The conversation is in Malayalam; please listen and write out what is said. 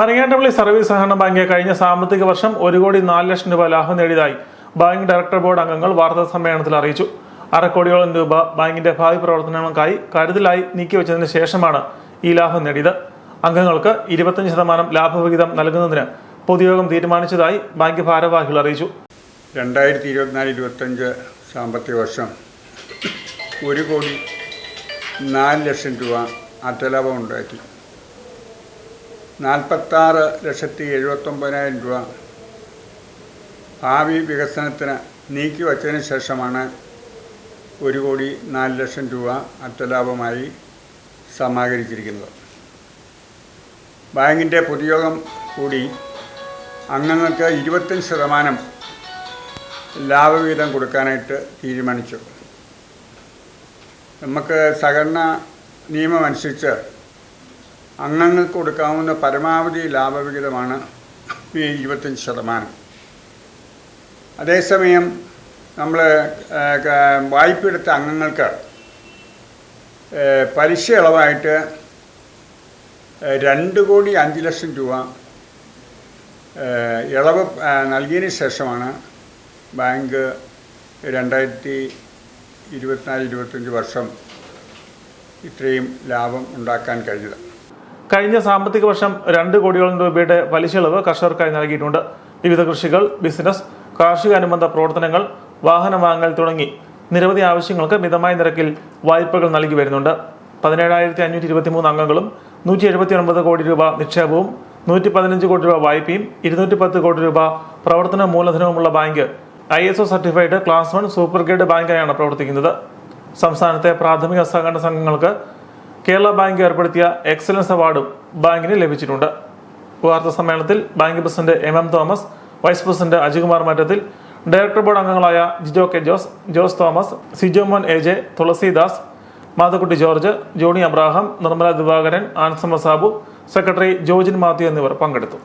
മരങ്ങാട്ടപ്പള്ളി സർവീസ് സഹകരണ ബാങ്ക് കഴിഞ്ഞ സാമ്പത്തിക വർഷം ഒരു കോടി നാല് ലക്ഷം രൂപ ലാഭം നേടിയതായി ബാങ്ക് ഡയറക്ടർ ബോർഡ് അംഗങ്ങൾ വാർത്താ സമ്മേളനത്തിൽ അറിയിച്ചു. അരക്കോടിയോളം രൂപ ബാങ്കിന്റെ ഭാവി പ്രവർത്തനങ്ങൾക്കായി കരുതലായി നീക്കിവെച്ചതിന് ശേഷമാണ് ഈ ലാഭം നേടിയത്. അംഗങ്ങൾക്ക് ഇരുപത്തഞ്ച് ശതമാനം ലാഭവിഹിതം നൽകുന്നതിന് പൊതുയോഗം തീരുമാനിച്ചതായി ബാങ്ക് ഭാരവാഹികൾ അറിയിച്ചു. രണ്ടായിരത്തി ഇരുപത്തിനാല് ഇരുപത്തഞ്ച് സാമ്പത്തിക വർഷം ഒരു കോടി നാല് ലക്ഷം രൂപ അറ്റലാഭം ഉണ്ടാക്കി നാൽപ്പത്താറ് ലക്ഷത്തി എഴുപത്തൊമ്പതിനായിരം രൂപ. ഭാവി വികസനത്തിന് നീക്കി വച്ചതിന് ശേഷമാണ് ഒരു കോടി നാല് ലക്ഷം രൂപ അറ്റലാഭമായി സമാഹരിച്ചിരിക്കുന്നത്. ബാങ്കിന്റെ പൊതുയോഗം കൂടി അംഗങ്ങൾക്ക് ഇരുപത്തഞ്ച് ശതമാനം ലാഭവിഹിതം കൊടുക്കാനായിട്ട് തീരുമാനിച്ചു. നമുക്ക് സഹകരണ നിയമം അനുസരിച്ച് അംഗങ്ങൾക്ക് കൊടുക്കാവുന്ന പരമാവധി ലാഭവിഹിതമാണ് ഈ ഇരുപത്തഞ്ച് ശതമാനം. അതേസമയം നമ്മൾ വായ്പ എടുത്ത അംഗങ്ങൾക്ക് പലിശ ഇളവായിട്ട് രണ്ട് കോടി അഞ്ച് ലക്ഷം രൂപ ഇളവ് നൽകിയതിന് ശേഷമാണ് ബാങ്ക് രണ്ടായിരത്തി ഇരുപത്തിനാല് ഇരുപത്തഞ്ച് വർഷം ഇത്രയും ലാഭം ഉണ്ടാക്കാൻ കഴിഞ്ഞത്. കഴിഞ്ഞ സാമ്പത്തിക വർഷം രണ്ട് കോടിയോളം രൂപയുടെ പലിശ ഇളവ് കർഷകർക്കായി നൽകിയിട്ടുണ്ട്. വിവിധ കൃഷികൾ ബിസിനസ് കാർഷിക അനുബന്ധ പ്രവർത്തനങ്ങൾ വാഹന വാങ്ങൽ തുടങ്ങി നിരവധി ആവശ്യങ്ങൾക്ക് മിതമായ നിരക്കിൽ വായ്പകൾ നൽകി വരുന്നുണ്ട്. പതിനേഴായിരത്തി അഞ്ഞൂറ്റി ഇരുപത്തി മൂന്ന് അംഗങ്ങളും നൂറ്റി എഴുപത്തി ഒൻപത് കോടി രൂപ നിക്ഷേപവും നൂറ്റി പതിനഞ്ച് കോടി രൂപ വായ്പയും ഇരുന്നൂറ്റി പത്ത് കോടി രൂപ പ്രവർത്തന മൂലധനവുമുള്ള bank I S O certified class one super grade ബാങ്കായാണ് പ്രവർത്തിക്കുന്നത്. സംസ്ഥാനത്തെ പ്രാഥമിക സഹകരണ സംഘങ്ങൾക്ക് കേരള ബാങ്ക് ഏർപ്പെടുത്തിയ എക്സലൻസ് അവാർഡും ബാങ്കിന് ലഭിച്ചിട്ടുണ്ട്. വാർത്താ സമ്മേളനത്തിൽ bank president M M Thomas vice president Ajikumar മാറ്റത്തിൽ ഡയറക്ടർ ബോർഡ് അംഗങ്ങളായ Jijo K Jose Jose Thomas Sijomon A J Tulasidas Madhakkutty George Johny Abraham Nirmala Divakaran Ansama Sabu secretary Jojin Mathew എന്നിവർ പങ്കെടുത്തു.